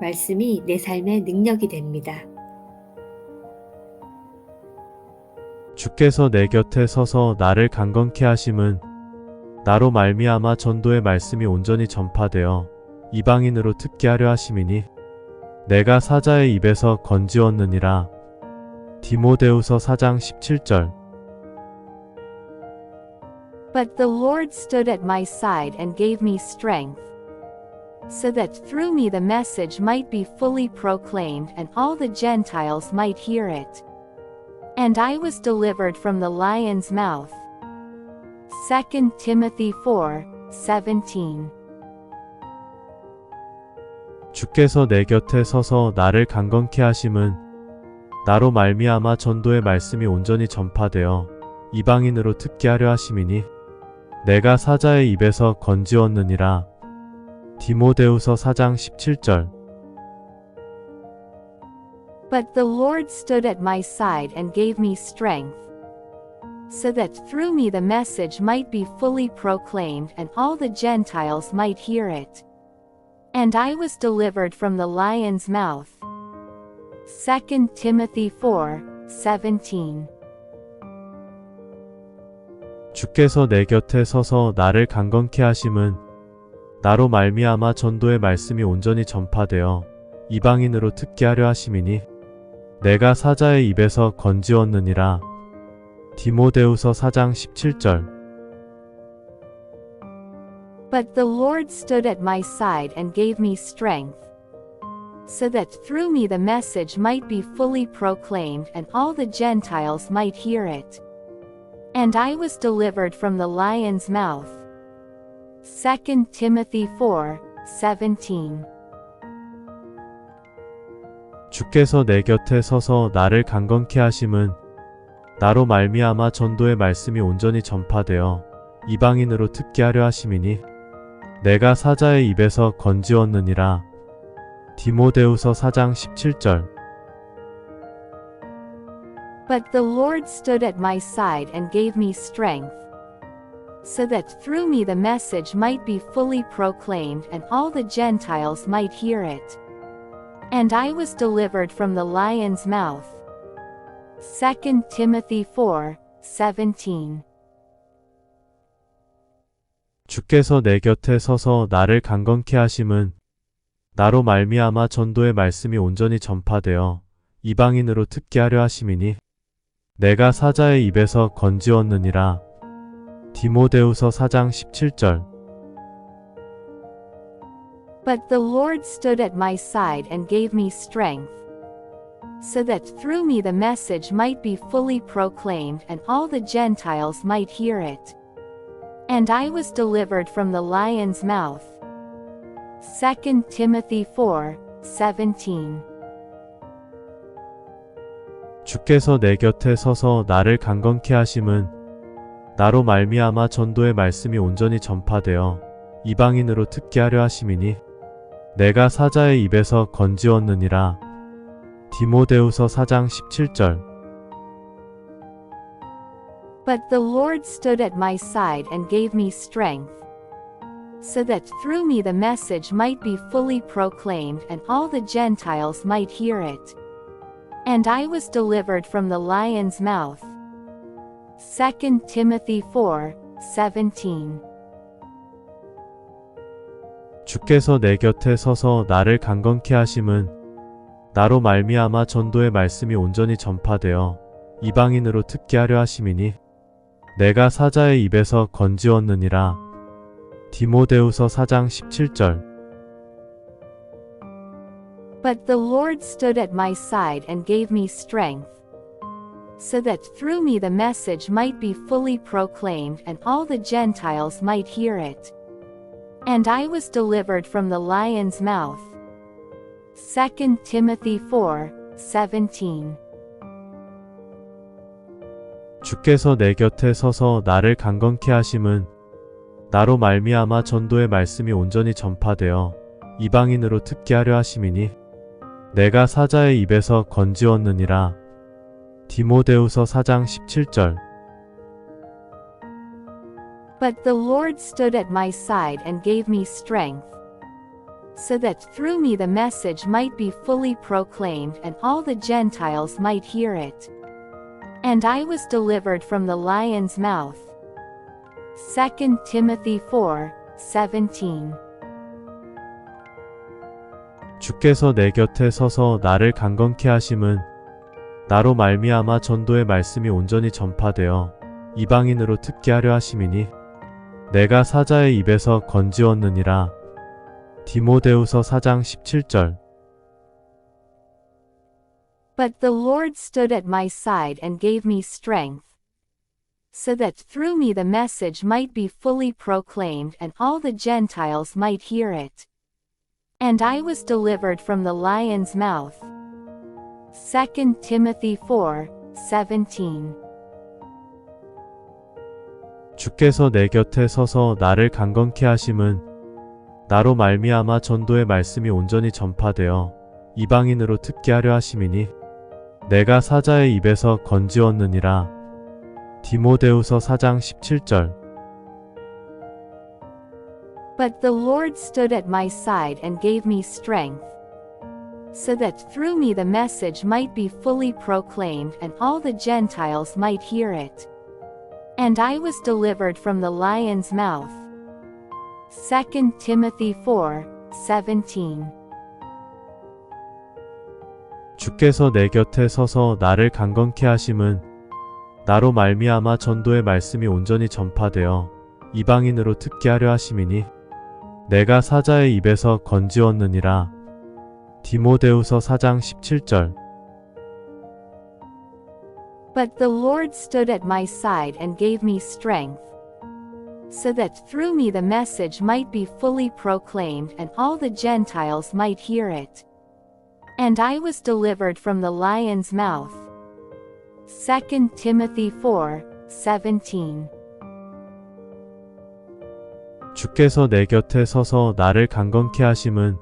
말씀이 내 삶의 능력이 됩니다. 주께서 내 곁에 서서 나를 강건케 하심은 나로 말미암아 전도의 말씀이 온전히 전파되어 이방인으로 듣게 하려 하심이니 내가 사자의 입에서 건지었느니라. 디모데후서 4장 17절. But the Lord stood at my side and gave me strength, so that through me the message might be fully proclaimed and all the Gentiles might hear it. And I was delivered from the lion's mouth. 2 Timothy 4 17. 주께서 내 곁에 서서 나를 강건케 하심은 나로 말미암아 전도의 말씀이 온전히 전파되어 이방인으로 듣게 하려 하심이니 내가 사자의 입에서 건지었느니라 디모데후서 4장 17절 But the Lord stood at my side and gave me strength, so that through me the message might be fully proclaimed and all the Gentiles might hear it. And I was delivered from the lion's mouth. 2 Timothy 4 17. 주께서 내 곁에 서서 나를 강건케 하심은 나로 말미암아 전도의 말씀이 온전히 전파되어 이방인으로 듣게 하려 하심이니 내가 사자의 입에서 건지었느니라 디모데후서 4장 17절 But the Lord stood at my side and gave me strength, so that through me the message might be fully proclaimed and all the Gentiles might hear it. And I was delivered from the lion's mouth. 2 Timothy 4 17. 주께서 내 곁에 서서 나를 강건케 하심은 나로 말미암아 전도의 말씀이 온전히 전파되어 이방인으로 듣게 하려 하심이니 내가 사자의 입에서 건지었느니라. 디모데후서 4장 17절. But the Lord stood at my side and gave me strength, so that through me the message might be fully proclaimed and all the Gentiles might hear it. And I was delivered from the lion's mouth. 2 Timothy 4 17. 주께서 내 곁에 서서 나를 강건케 하심은 나로 말미암아 전도의 말씀이 온전히 전파되어 이방인으로 듣게 하려 하심이니 내가 사자의 입에서 건지었느니라 디모데후서 4장 17절 But the Lord stood at my side and gave me strength, so that through me the message might be fully proclaimed and all the Gentiles might hear it. And I was delivered from the lion's mouth. 2 Timothy 4 17. 주께서 내 곁에 서서 나를 강건케 하심은 나로 말미암아 전도의 말씀이 온전히 전파되어 이방인으로 듣게 하려 하심이니 내가 사자의 입에서 건지었느니라 디모데후서 4장 17절 But the Lord stood at my side and gave me strength, so that through me the message might be fully proclaimed and all the Gentiles might hear it. And I was delivered from the lion's mouth. 2 Timothy 4 17. 주께서 내 곁에 서서 나를 강건케 하심은 나로 말미암아 전도의 말씀이 온전히 전파되어 이방인으로 듣게 하려 하심이니 내가 사자의 입에서 건지었느니라. 디모데후서 4장 17절. But the Lord stood at my side and gave me strength, so that through me the message might be fully proclaimed and all the Gentiles might hear it. And I was delivered from the lion's mouth. 2 Timothy 4 17. 주께서 내 곁에 서서 나를 강건케 하심은 나로 말미암아 전도의 말씀이 온전히 전파되어 이방인으로 듣게 하려 하심이니 내가 사자의 입에서 건지었느니라 디모데후서 4장 17절 But the Lord stood at my side and gave me strength, so that through me the message might be fully proclaimed and all the Gentiles might hear it. And I was delivered from the lion's mouth. 2 Timothy 4 17. 주께서 내 곁에 서서 나를 강건케 하심은 나로 말미암아 전도의 말씀이 온전히 전파되어 이방인으로 듣게 하려 하심이니 내가 사자의 입에서 건지었느니라 디모데후서 4장 17절 But the Lord stood at my side and gave me strength, so that through me the message might be fully proclaimed and all the Gentiles might hear it. And I was delivered from the lion's mouth. 2 Timothy 4 17. 주께서 내 곁에 서서 나를 강건케 하심은 나로 말미암아 전도의 말씀이 온전히 전파되어 이방인으로 듣게 하려 하심이니 내가 사자의 입에서 건지었느니라. 디모데후서 4장 17절. But the Lord stood at my side and gave me strength, so that through me the message might be fully proclaimed and all the Gentiles might hear it. And I was delivered from the lion's mouth. 2 Timothy 4 17. 주께서 내 곁에 서서 나를 강건케 하심은 나로 말미암아 전도의 말씀이 온전히 전파되어 이방인으로 듣게 하려 하심이니 내가 사자의 입에서 건지었느니라 디모데후서 4장 17절 But the Lord stood at my side and gave me strength, so that through me the message might be fully proclaimed and all the Gentiles might hear it. And I was delivered from the lion's mouth. 2 Timothy 4 17. 주께서 내 곁에 서서 나를 강건케 하심은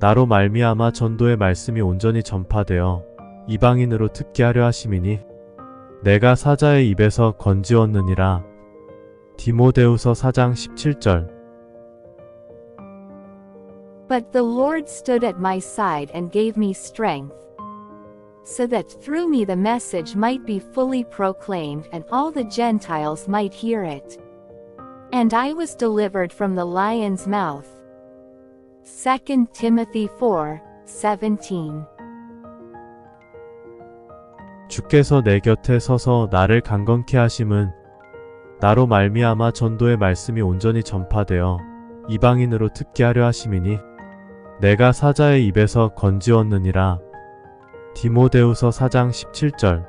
나로 말미암아 전도의 말씀이 온전히 전파되어 이방인으로 듣게 하려 하심이니 내가 사자의 입에서 건지었느니라 디모데후서 4장 17절 But the Lord stood at my side and gave me strength, so that through me the message might be fully proclaimed and all the Gentiles might hear it. And I was delivered from the lion's mouth. 2 Timothy 4 17. 주께서 내 곁에 서서 나를 강건케 하심은 나로 말미암아 전도의 말씀이 온전히 전파되어 이방인으로 듣게 하려 하심이니 내가 사자의 입에서 건지었느니라. 디모데후서 4장 17절.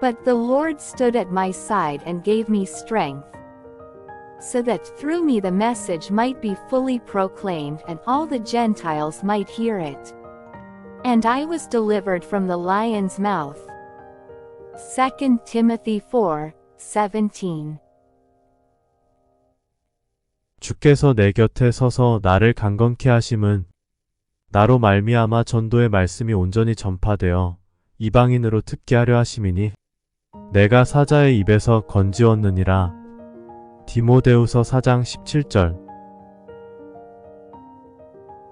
But the Lord stood at my side and gave me strength, so that through me the message might be fully proclaimed and all the Gentiles might hear it. And I was delivered from the lion's mouth. 2 Timothy 4 17. 주께서 내 곁에 서서 나를 강건케 하심은 나로 말미암아 전도의 말씀이 온전히 전파되어 이방인으로 듣게 하려 하심이니 내가 사자의 입에서 건지었느니라 디모데후서 4장 17절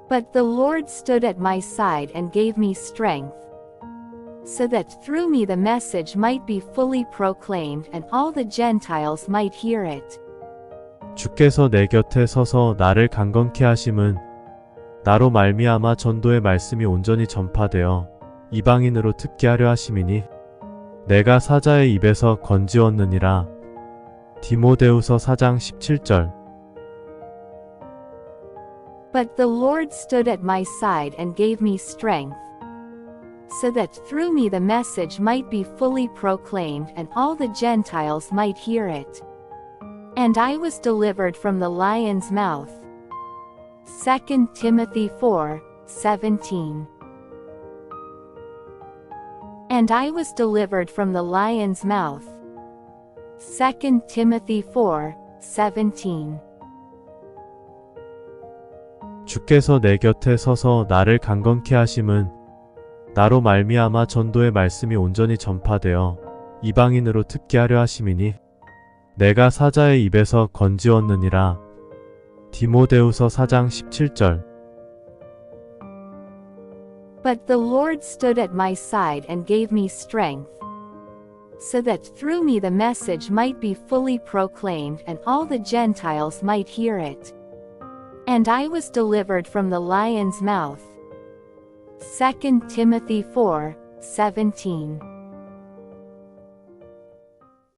But the Lord stood at my side and gave me strength, so that through me the message might be fully proclaimed and all the Gentiles might hear it. 주께서 내 곁에 서서 나를 강건케 하심은 나로 말미암아 전도의 말씀이 온전히 전파되어 이방인으로 듣게 하려 하심이니 내가 사자의 입에서 건지었느니라 디모데후서 4장 17절 But the Lord stood at my side and gave me strength, so that through me the message might be fully proclaimed and all the Gentiles might hear it. And I was delivered from the lion's mouth. 2 Timothy 4 17. And I was delivered from the lion's mouth. 2 Timothy 4 17. 주께서 내 곁에 서서 나를 강건케 하심은 나로 말미암아 전도의 말씀이 온전히 전파되어 이방인으로 듣게 하려 하심이니 내가 사자의 입에서 건지었느니라. 디모데후서 4장 17절. But the Lord stood at my side and gave me strength, so that through me the message might be fully proclaimed and all the Gentiles might hear it. And I was delivered from the lion's mouth. 2 Timothy 4 17.